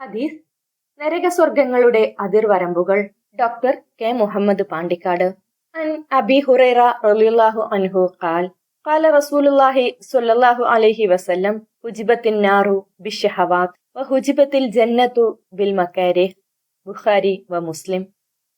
ഹദീസ് നരകസ്വർഗങ്ങളുടെ അതിർവരമ്പുകൾ ഡോക്ടർ കെ മുഹമ്മദ് പാണ്ടിക്കാട് അൻ അബി ഹുറൈറ റളിയല്ലാഹു അൻഹു ഖാൽ قال رسول الله صلى الله عليه وسلم حجبت النار بالشهوات وحجبت الجنة بالمكاره ബുഖാരി വ മുസ്ലിം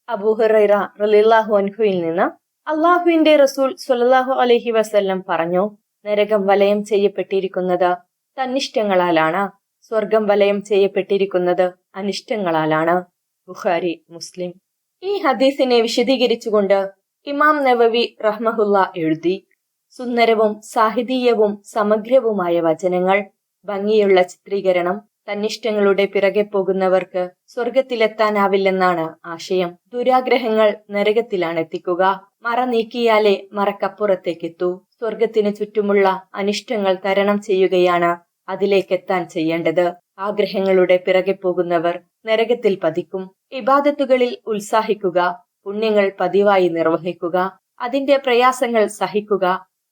അബൂഹുറൈറ റളിയല്ലാഹു അൻഹുവിൽ നിന്ന് അള്ളാഹുവിന്റെ റസൂൽ സ്വല്ലല്ലാഹു അലൈഹി വസല്ലം പറഞ്ഞു നരകം വലയം ചെയ്യപ്പെട്ടിരിക്കുന്നത് തന്നിഷ്ടങ്ങളാലാണ് സ്വർഗം വലയം ചെയ്യപ്പെട്ടിരിക്കുന്നത് അനിഷ്ടങ്ങളാലാണ്. ബുഖാരി മുസ്ലിം. ഈ ഹദീസിനെ വിശദീകരിച്ചുകൊണ്ട് ഇമാം നവവി റഹ്മഹുല്ല എഴുതി സുന്ദരവും സാഹിതീയവും സമഗ്രവുമായ വചനങ്ങൾ ഭംഗിയുള്ള ചിത്രീകരണം തന്നിഷ്ടങ്ങളുടെ പിറകെ പോകുന്നവർക്ക് സ്വർഗത്തിലെത്താനാവില്ലെന്നാണ് ആശയം. ദുരാഗ്രഹങ്ങൾ നരകത്തിലാണ് എത്തിക്കുക. മറ നീക്കിയാലേ മറക്കപ്പുറത്തേക്കെത്തൂ. സ്വർഗത്തിന് ചുറ്റുമുള്ള അനിഷ്ടങ്ങൾ തരണം ചെയ്യുകയാണ് അതിലേക്കെത്താൻ ചെയ്യേണ്ടത് ആഗ്രഹങ്ങളുടെ പിറകെ പോകുന്നവർ നരകത്തിൽ പതിക്കും. ഇബാദത്തുകളിൽ ഉത്സാഹിക്കുക പുണ്യങ്ങൾ പതിവായി നിർവഹിക്കുക അതിന്റെ പ്രയാസങ്ങൾ സഹിക്കുക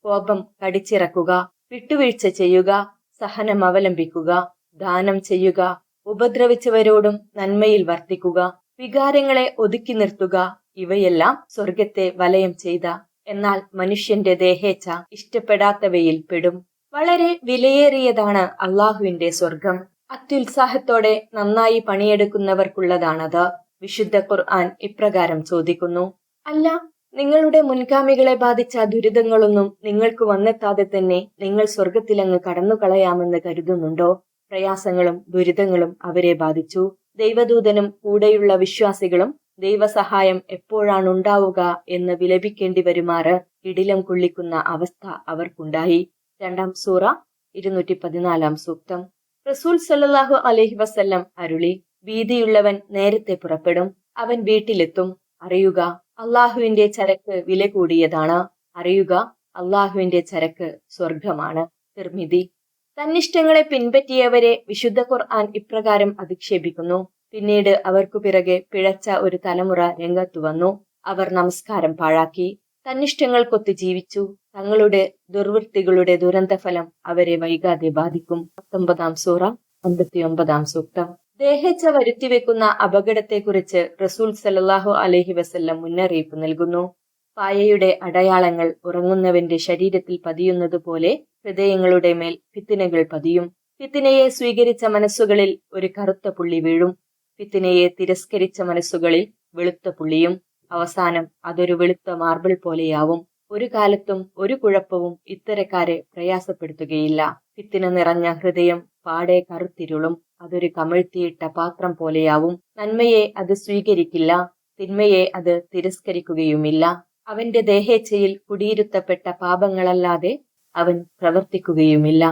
കോപം കടിച്ചിറക്കുക വിട്ടുവീഴ്ച ചെയ്യുക സഹനം അവലംബിക്കുക ദാനം ചെയ്യുക ഉപദ്രവിച്ചവരോടും നന്മയിൽ വർത്തിക്കുക വികാരങ്ങളെ ഒതുക്കി നിർത്തുക ഇവയെല്ലാം സ്വർഗത്തെ വലയം ചെയ്ത. എന്നാൽ മനുഷ്യന്റെ ദേഹേച്ഛ ഇഷ്ടപ്പെടാത്തവയിൽ പെടും. വളരെ വിലയേറിയതാണ് അള്ളാഹുവിന്റെ സ്വർഗം അത്യുത്സാഹത്തോടെ നന്നായി പണിയെടുക്കുന്നവർക്കുള്ളതാണത്. വിശുദ്ധ ഖുർആൻ ഇപ്രകാരം ചോദിക്കുന്നു. അല്ല നിങ്ങളുടെ മുൻഗാമികളെ ബാധിച്ച ദുരിതങ്ങളൊന്നും നിങ്ങൾക്ക് വന്നെത്താതെ തന്നെ നിങ്ങൾ സ്വർഗത്തിലങ്ങ് കടന്നു കളയാമെന്ന് കരുതുന്നുണ്ടോ? പ്രയാസങ്ങളും ദുരിതങ്ങളും അവരെ ബാധിച്ചു. ദൈവദൂതനും കൂടെയുള്ള വിശ്വാസികളും ദൈവസഹായം എപ്പോഴാണ് ഉണ്ടാവുക എന്ന് വിലപിക്കേണ്ടി വരുമാറ് ഇടിലം കൊള്ളിക്കുന്ന അവസ്ഥ അവർക്കുണ്ടായി. രണ്ടാം സൂറ ഇരുന്നൂറ്റി പതിനാലാം സൂക്തം. റസൂൽ സല്ലാഹു അലഹി വസല്ലം അരുളി ഭീതിയുള്ളവൻ നേരത്തെ പുറപ്പെടും അവൻ വീട്ടിലെത്തും. അറിയുക അള്ളാഹുവിന്റെ ചരക്ക് വില കൂടിയതാണ്. അറിയുക അള്ളാഹുവിന്റെ ചരക്ക് സ്വർഗമാണ് നിർമ്മിതി തന്നിഷ്ടങ്ങളെ പിൻപറ്റിയവരെ വിശുദ്ധ ഖുർആൻ ഇപ്രകാരം അധിക്ഷേപിക്കുന്നു. പിന്നീട് അവർക്കു പിറകെ പിഴച്ച ഒരു തലമുറ രംഗത്തു വന്നു. അവർ നമസ്കാരം പാഴാക്കി. തന്നിഷ്ടങ്ങൾക്കൊത്ത് ജീവിച്ചു. തങ്ങളുടെ ദുർവൃത്തികളുടെ ദുരന്തഫലം അവരെ വൈകാതെ ബാധിക്കും. പത്തൊമ്പതാം സൂറ അമ്പത്തിയൊമ്പതാം സൂക്തം. ദേഹച്ച വരുത്തിവെക്കുന്ന അപകടത്തെക്കുറിച്ച് റസൂൽ സല്ലാഹു അലഹി വസല്ലം മുന്നറിയിപ്പ് നൽകുന്നു. പായയുടെ അടയാളങ്ങൾ ഉറങ്ങുന്നവന്റെ ശരീരത്തിൽ പതിയുന്നത് പോലെ ഹൃദയങ്ങളുടെ മേൽ ഫിത്തിനകൾ പതിയും. ഫിത്തിനയെ സ്വീകരിച്ച മനസ്സുകളിൽ ഒരു കറുത്ത പുള്ളി വീഴും. ഫിത്തിനയെ തിരസ്കരിച്ച മനസ്സുകളിൽ വെളുത്ത പുള്ളിയും. അവസാനം അതൊരു വെളുത്ത മാർബിൾ പോലെയാവും. ഒരു കാലത്തും ഒരു കുഴപ്പവും ഇത്തരക്കാരെ പ്രയാസപ്പെടുത്തുകയില്ല. പിത്തിന് നിറഞ്ഞ ഹൃദയം പാടെ കറുത്തിരുളും. അതൊരു കമിഴ്ത്തിയിട്ട പാത്രം പോലെയാവും. നന്മയെ അത് സ്വീകരിക്കില്ല. തിന്മയെ അത് തിരസ്കരിക്കുകയുമില്ല. അവന്റെ ദേഹേച്ഛയിൽ കുടിയിരുത്തപ്പെട്ട പാപങ്ങളല്ലാതെ അവൻ പ്രവർത്തിക്കുകയുമില്ല.